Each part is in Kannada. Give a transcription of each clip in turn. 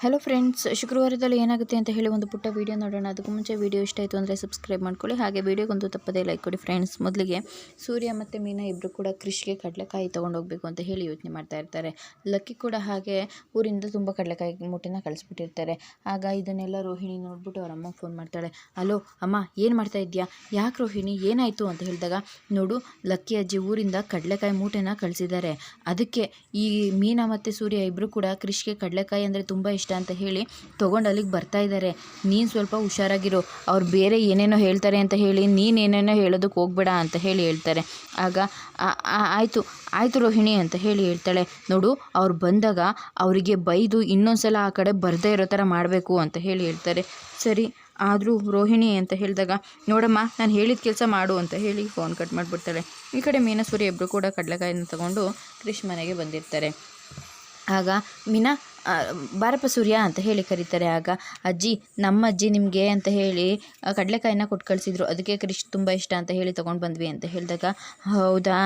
ಹಲೋ ಫ್ರೆಂಡ್ಸ್ ಶುಕ್ರವಾರದಲ್ಲಿ ಏನಾಗುತ್ತೆ ಅಂತ ಹೇಳಿ ಒಂದು ಪುಟ್ಟ ವೀಡಿಯೋ ನೋಡೋಣ. ಅದಕ್ಕೂ ಮುಂಚೆ ವೀಡಿಯೋ ಇಷ್ಟ ಆಯಿತು ಅಂದರೆ ಸಬ್ಸ್ಕ್ರೈಬ್ ಮಾಡ್ಕೊಳ್ಳಿ. ಹಾಗೆ ವೀಡಿಯೋಗೊಂದು ತಪ್ಪದೇ ಲೈಕ್ ಕೊಡಿ ಫ್ರೆಂಡ್ಸ್ ಮೊದಲಿಗೆ ಸೂರ್ಯ ಮತ್ತು ಮೀನಾ ಇಬ್ಬರು ಕೂಡ ಕೃಷಿಗೆ ಕಡಲೆಕಾಯಿ ತೊಗೊಂಡೋಗ್ಬೇಕು ಅಂತ ಹೇಳಿ ಯೋಚನೆ ಮಾಡ್ತಾ ಇರ್ತಾರೆ. ಲಕ್ಕಿ ಕೂಡ ಹಾಗೆ ಊರಿಂದ ತುಂಬ ಕಡಲೆಕಾಯಿ ಮೂಟೆನ ಕಳಿಸ್ಬಿಟ್ಟಿರ್ತಾರೆ. ಆಗ ಇದನ್ನೆಲ್ಲ ರೋಹಿಣಿ ನೋಡ್ಬಿಟ್ಟು ಅವ್ರ ಅಮ್ಮಗೆ ಫೋನ್ ಮಾಡ್ತಾಳೆ. ಅಲೋ, ಅಮ್ಮ, ಏನು ಮಾಡ್ತಾ ಇದೆಯಾ? ಯಾಕೆ ರೋಹಿಣಿ? ಏನಾಯಿತು? ಅಂತ ಹೇಳಿದಾಗ, ನೋಡು, ಲಕ್ಕಿ ಅಜ್ಜಿ ಊರಿಂದ ಕಡಲೆಕಾಯಿ ಮೂಟೆನ ಕಳಿಸಿದ್ದಾರೆ. ಅದಕ್ಕೆ ಈ ಮೀನಾ ಮತ್ತು ಸೂರ್ಯ ಇಬ್ಬರು ಕೂಡ ಕೃಷಿಗೆ ಕಡಲೆಕಾಯಿ ಅಂದರೆ ತುಂಬ ಅಂತ ಹೇಳಿ ತೊಗೊಂಡು ಅಲ್ಲಿಗೆ ಬರ್ತಾ ಇದ್ದಾರೆ ನೀನು ಸ್ವಲ್ಪ ಹುಷಾರಾಗಿರು. ಅವ್ರು ಬೇರೆ ಏನೇನೋ ಹೇಳ್ತಾರೆ ಅಂತ ಹೇಳಿ ನೀನು ಏನೇನೋ ಹೇಳೋದಕ್ಕೆ ಹೋಗ್ಬೇಡ ಅಂತ ಹೇಳಿ ಹೇಳ್ತಾರೆ. ಆಗ, "ಆ- ಆ- ಆಯಿತು ಆಯಿತು ರೋಹಿಣಿ ಅಂತ ಹೇಳಿ ಹೇಳ್ತಾಳೆ. ನೋಡು, ಅವ್ರು ಬಂದಾಗ ಅವರಿಗೆ ಬೈದು ಇನ್ನೊಂದು ಸಲ ಆ ಕಡೆ ಬರದೇ ಇರೋ ಥರ ಮಾಡಬೇಕು ಅಂತ ಹೇಳಿ ಹೇಳ್ತಾರೆ. ಸರಿ, ಆದರೂ ರೋಹಿಣಿ ಅಂತ ಹೇಳಿದಾಗ, ನೋಡಮ್ಮ, ನಾನು ಹೇಳಿದ ಕೆಲಸ ಮಾಡು ಅಂತ ಹೇಳಿ ಫೋನ್ ಕಟ್ ಮಾಡಿಬಿಡ್ತಾಳೆ. ಈ ಕಡೆ ಮೀನಸ್ವರಿ ಇಬ್ಬರು ಕೂಡ ಕಡಲೆಕಾಯಿನ ತಗೊಂಡು ಕೃಷಿ ಮನೆಗೆ ಬಂದಿರ್ತಾರೆ. ಆಗ ಮೀನಾ ಬಾರಪ್ಪ ಸೂರ್ಯ ಅಂತ ಹೇಳಿ ಕರೀತಾರೆ. ಆಗ ಅಜ್ಜಿ, ನಮ್ಮ ಅಜ್ಜಿ ನಿಮಗೆ ಅಂತ ಹೇಳಿ ಕಡಲೆಕಾಯಿನ ಕೊಟ್ಟು ಕಳಿಸಿದ್ರು. ಅದಕ್ಕೆ ಕೃಷಿ ತುಂಬ ಇಷ್ಟ ಅಂತ ಹೇಳಿ ತೊಗೊಂಡು ಬಂದ್ವಿ ಅಂತ ಹೇಳಿದಾಗ, ಹೌದಾ,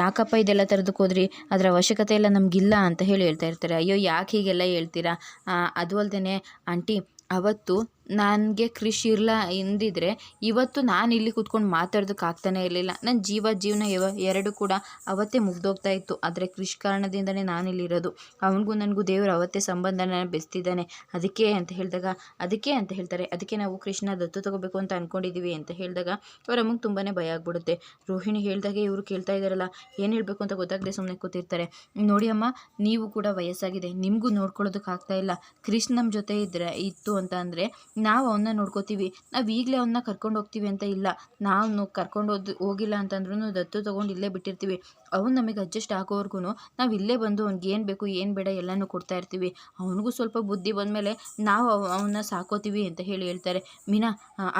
ಯಾಕಪ್ಪ ಇದೆಲ್ಲ ತರದಕ್ಕೆ ಹೋದ್ರಿ? ಅದರ ಅವಶ್ಯಕತೆ ಎಲ್ಲ ನಮಗಿಲ್ಲ ಅಂತ ಹೇಳಿ ಹೇಳ್ತಾ ಇರ್ತಾರೆ. ಅಯ್ಯೋ, ಯಾಕೆ ಹೀಗೆಲ್ಲ ಹೇಳ್ತೀರಾ? ಅದು ಅಲ್ಲದೆ ಆಂಟಿ ಅವತ್ತು ನನಗೆ ಕೃಷಿ ಇರಲ್ಲ ಎಂದಿದ್ರೆ ಇವತ್ತು ನಾನು ಇಲ್ಲಿ ಕೂತ್ಕೊಂಡು ಮಾತಾಡೋದಕ್ಕೆ ಆಗ್ತಾನೇ ಇರಲಿಲ್ಲ. ನನ್ನ ಜೀವ ಜೀವನ ಇವ ಎರಡು ಕೂಡ ಅವತ್ತೇ ಮುಗ್ದೋಗ್ತಾ ಇತ್ತು. ಆದರೆ ಕೃಷಿ ಕಾರಣದಿಂದನೇ ನಾನಿಲ್ಲಿರೋದು ಅವನಿಗೂ ನನಗೂ ದೇವರು ಅವತ್ತೇ ಸಂಬಂಧನ ಬೆಸ್ತಿದ್ದಾನೆ. ಅದಕ್ಕೆ ಅಂತ ಹೇಳಿದಾಗ, ಅದಕ್ಕೆ ಅಂತ ಹೇಳ್ತಾರೆ. ಅದಕ್ಕೆ ನಾವು ಕೃಷ್ಣ ದತ್ತು ತಗೋಬೇಕು ಅಂತ ಅಂದ್ಕೊಂಡಿದ್ದೀವಿ ಅಂತ ಹೇಳಿದಾಗ ಅವ್ರ ಅಮ್ಮಗೆ ತುಂಬಾ ಭಯ ಆಗ್ಬಿಡುತ್ತೆ. ರೋಹಿಣಿ ಹೇಳಿದಾಗೆ ಇವರು ಕೇಳ್ತಾ ಇದ್ದಾರಲ್ಲ ಏನು ಹೇಳಬೇಕು ಅಂತ ಗೊತ್ತಾಗದೆ ಸುಮ್ಮನೆ ಕೂತಿರ್ತಾರೆ. ನೋಡಿ ಅಮ್ಮ, ನೀವು ಕೂಡ ವಯಸ್ಸಾಗಿದೆ. ನಿಮಗೂ ನೋಡ್ಕೊಳ್ಳೋದಕ್ಕೆ ಆಗ್ತಾ ಇಲ್ಲ. ಕೃಷ್ಣ ನಮ್ಮ ಜೊತೆ ಇದ್ದರೆ ಇತ್ತು ಅಂತ ಅಂದರೆ ನಾವು ಅವನ್ನ ನೋಡ್ಕೋತೀವಿ. ನಾವು ಈಗಲೇ ಅವನ್ನ ಕರ್ಕೊಂಡು ಹೋಗ್ತೀವಿ ಅಂತ ಇಲ್ಲ. ನಾವು ಕರ್ಕೊಂಡು ಹೋದ್, ಹೋಗಿಲ್ಲ ಅಂತಂದ್ರೂ ದತ್ತು ತೊಗೊಂಡು ಇಲ್ಲೇ ಬಿಟ್ಟಿರ್ತೀವಿ. ಅವ್ನು ನಮಗೆ ಅಡ್ಜಸ್ಟ್ ಆಗೋವರೆಗೂ ನಾವು ಇಲ್ಲೇ ಬಂದು ಅವ್ನಿಗೆ ಏನು ಬೇಕು, ಏನು ಬೇಡ ಎಲ್ಲನೂ ಕೊಡ್ತಾ ಇರ್ತೀವಿ. ಅವನಿಗೂ ಸ್ವಲ್ಪ ಬುದ್ಧಿ ಬಂದಮೇಲೆ ನಾವು ಅವನ್ನ ಸಾಕೋತೀವಿ ಅಂತ ಹೇಳಿ ಹೇಳ್ತಾರೆ. ಮೀನಾ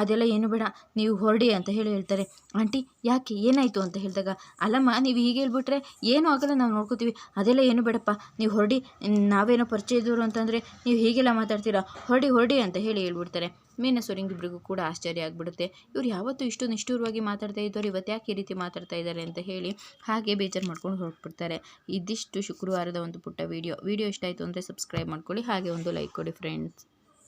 ಅದೆಲ್ಲ ಏನು ಬೇಡ, ನೀವು ಹೊರಡಿ ಅಂತ ಹೇಳಿ ಹೇಳ್ತಾರೆ. ಆಂಟಿ, ಯಾಕೆ, ಏನಾಯಿತು? ಅಂತ ಹೇಳಿದಾಗ, ಅಲ್ಲಮ್ಮ, ನೀವು ಹೀಗೆ ಹೇಳ್ಬಿಟ್ರೆ ಏನೂ ಆಗಲ್ಲ, ನಾವು ನೋಡ್ಕೋತೀವಿ. ಅದೆಲ್ಲ ಏನು ಬೇಡಪ್ಪ, ನೀವು ಹೊರಡಿ, ನಾವೇನೋ ಪರಿಚಯ ಅಂತಂದರೆ ನೀವು ಹೀಗೆಲ್ಲ ಮಾತಾಡ್ತೀರಾ? ಹೊರಡಿ ಹೊರಡಿ ಅಂತ ಹೇಳಿ ಹೇಳ್ಬಿಡ್ತಾರೆ. ಮೀನಸೂರಿಂಗಿಬ್ರಿಗೂ ಕೂಡ ಆಶ್ಚರ್ಯ ಆಗಿಬಿಡುತ್ತೆ. ಇವ್ರು ಯಾವತ್ತೂ ಇಷ್ಟು ನಿಷ್ಠೂರವಾಗಿ ಮಾತಾಡ್ತಾ ಇದ್ದವ್ರು, ಇವತ್ತು ಯಾಕೆ ಈ ರೀತಿ ಮಾತಾಡ್ತಾ ಇದ್ದಾರೆ ಅಂತ ಹೇಳಿ ಹಾಗೆ ಬೇಜಾರು ಮಾಡ್ಕೊಂಡು ಹೊರಟ್ಬಿಡ್ತಾರೆ. ಇದಿಷ್ಟು ಶುಕ್ರವಾರದ ಒಂದು ಪುಟ್ಟ ವೀಡಿಯೋ ವೀಡಿಯೋ ಇಷ್ಟ ಆಯಿತು ಅಂದರೆ ಸಬ್ಸ್ಕ್ರೈಬ್ ಮಾಡ್ಕೊಳ್ಳಿ, ಹಾಗೆ ಒಂದು ಲೈಕ್ ಕೊಡಿ ಫ್ರೆಂಡ್ಸ್